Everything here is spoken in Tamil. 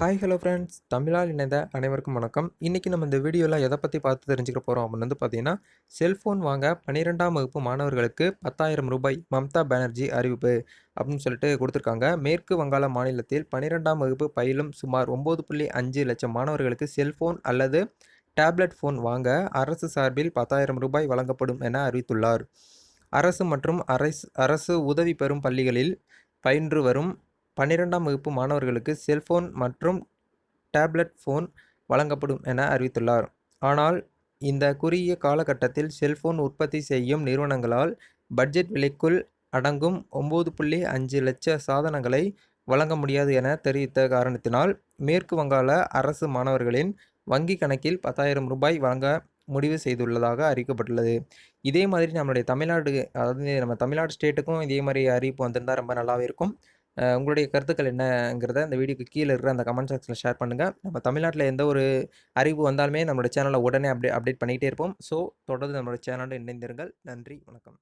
ஹாய் ஹலோ ஃப்ரெண்ட்ஸ் தமிழால் இணைந்த அனைவருக்கும் வணக்கம். இன்றைக்கி நம்ம இந்த வீடியோவில் எதை பற்றி பார்த்து தெரிஞ்சுக்க போகிறோம் அப்படின்னு வந்து பார்த்தீங்கன்னா செல்ஃபோன் வாங்க பன்னிரெண்டாம் வகுப்பு மாணவர்களுக்கு பத்தாயிரம் ரூபாய் மம்தா பானர்ஜி அறிவிப்பு அப்படின்னு சொல்லிட்டு கொடுத்துருக்காங்க. மேற்கு வங்காள மாநிலத்தில் பன்னிரெண்டாம் வகுப்பு பயிலும் சுமார் ஒம்பது புள்ளி அஞ்சு லட்சம் மாணவர்களுக்கு செல்ஃபோன் அல்லது டேப்லெட் ஃபோன் வாங்க அரசு சார்பில் பத்தாயிரம் ரூபாய் வழங்கப்படும் என அறிவித்துள்ளார். அரசு மற்றும் அரசு அரசு உதவி பெறும் பள்ளிகளில் பயின்று வரும் பன்னிரெண்டாம் வகுப்பு மாணவர்களுக்கு செல்போன் மற்றும் டேப்லெட் ஃபோன் வழங்கப்படும் என அறிவித்துள்ளார். ஆனால் இந்த குறுகிய காலகட்டத்தில் செல்போன் உற்பத்தி செய்யும் நிறுவனங்களால் பட்ஜெட் விலைக்குள் அடங்கும் ஒம்பது புள்ளி அஞ்சு லட்ச சாதனங்களை வழங்க முடியாது என தெரிவித்த காரணத்தினால் மேற்கு வங்காள அரசு மாணவர்களின் வங்கி கணக்கில் பத்தாயிரம் ரூபாய் வழங்க முடிவு செய்துள்ளதாக அறிவிக்கப்பட்டுள்ளது. இதே மாதிரி நம்மளுடைய தமிழ்நாடு அதாவது நம்ம தமிழ்நாடு ஸ்டேட்டுக்கும் இதே மாதிரி அறிவிப்பு வந்திருந்தால் ரொம்ப நல்லாவே இருக்கும். உங்களுடைய கருத்துக்கள் என்னங்கிறத இந்த வீடியோக்கு கீழே இருக்கிற அந்த கமெண்ட் செக்ஷனில் ஷேர் பண்ணுங்கள் நம்ம தமிழ்நாட்டில் எந்த ஒரு அறிவு வந்தாலுமே நம்மளோட சேனலை உடனே அப்டே அப்டேட் பண்ணிகிட்டே இருப்போம். ஸோ தொடர்ந்து நம்மளோட சேனலில் இணைந்திருங்கள். நன்றி வணக்கம்.